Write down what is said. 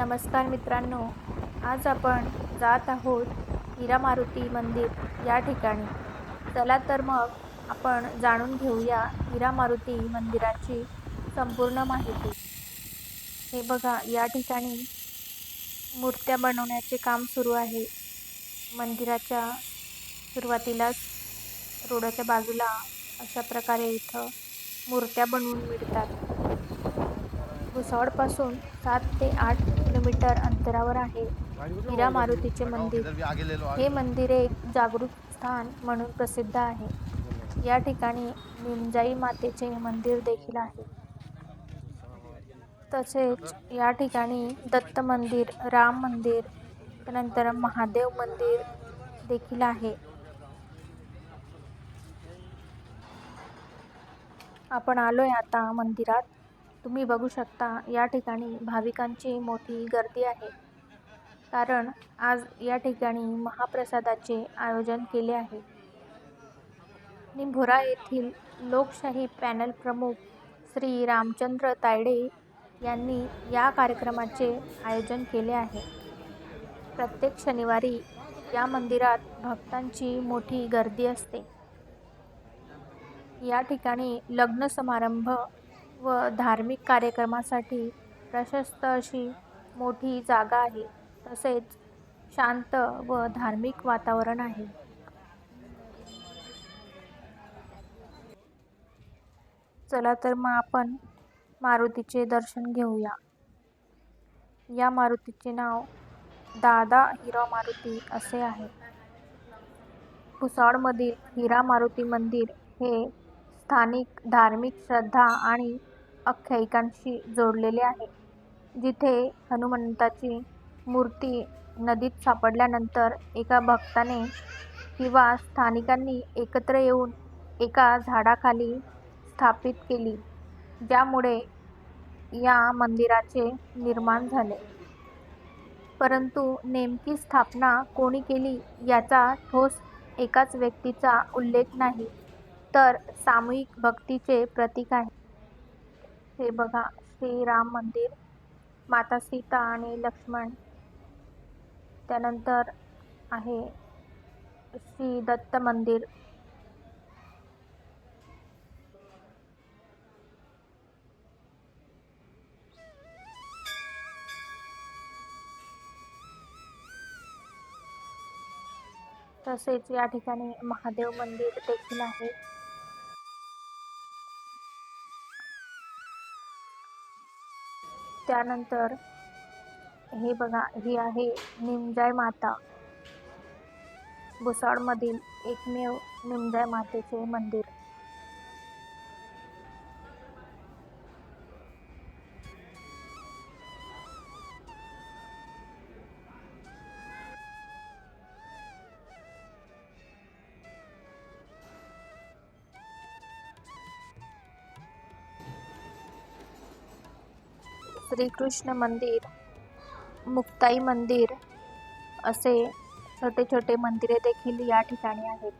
नमस्कार मित्रांनो आज आपण जात आहोत हिरा मारुती मंदिर या ठिकाणी. चला तर मग आपण जाणून घेऊया हिरा मारुती मंदिराची संपूर्ण माहिती. हे बघा या ठिकाणी मूर्त्या बनवण्याचे काम सुरू आहे. मंदिराच्या सुरुवातीलाच रोडाच्या बाजूला अशा प्रकारे इथं मूर्त्या बनवून मिळतात. भुसावळपासून सात ते आठ किलोमीटर अंतरावर आहे. हिरा मारुतीचे मंदिर हे मंदिर एक जागृत स्थान म्हणून प्रसिद्ध आहे. या ठिकाणी निमजाई मातेचे मंदिर देखील आहे. तसेच या ठिकाणी दत्त मंदिर राम मंदिर त्यानंतर महादेव मंदिर देखील आहे. आपण आलो आहे आता मंदिरात. तुम्ही बघू शकता या ठिकाणी भाविकांची मोठी गर्दी आहे. कारण आज या ठिकाणी महाप्रसादाचे आयोजन केले आहे. निंभोरा येथील लोकशाही पॅनल प्रमुख श्री रामचंद्र तायडे यांनी या कार्यक्रमाचे आयोजन केले आहे. प्रत्येक शनिवारी या मंदिरात भक्तांची मोठी गर्दी असते. या ठिकाणी लग्न समारंभ व धार्मिक कार्यक्रमासाठी प्रशस्त अशी मोठी जागा आहे. तसेच शांत व धार्मिक वातावरण आहे. चला तर मग आपण मारुतीचे दर्शन घेऊया. या मारुतीचे नाव दादा हिरा मारुती असे आहे. भुसावळमधील हिरा मारुती मंदिर हे स्थानिक धार्मिक श्रद्धा आणि आख्यायिकांशी जोडलेले आहे. जिथे हनुमंताची मूर्ती नदीत सापडल्यानंतर एका भक्ताने किंवा स्थानिकांनी एकत्र येऊन एका झाडाखाली स्थापित केली ज्यामुळे या मंदिराचे निर्माण झाले. परंतु नेमकी स्थापना कोणी केली याचा ठोस एकाच व्यक्तीचा उल्लेख नाही तर सामूहिक भक्तीचे प्रतीक आहे. हे बघा श्रीराम मंदिर माता सीता आणि लक्ष्मण. त्यानंतर आहे श्री दत्त मंदिर. तसेच या ठिकाणी महादेव मंदिर देखील आहे. त्यानंतर हे बघा ही आहे निमजाय माता. भुसाळमधील एकमेव निमजाय मातेचे मंदिर. श्रीकृष्ण मंदिर मुक्ताई मंदिर असे छोटे छोटे मंदिरे देखील या ठिकाणी आहेत.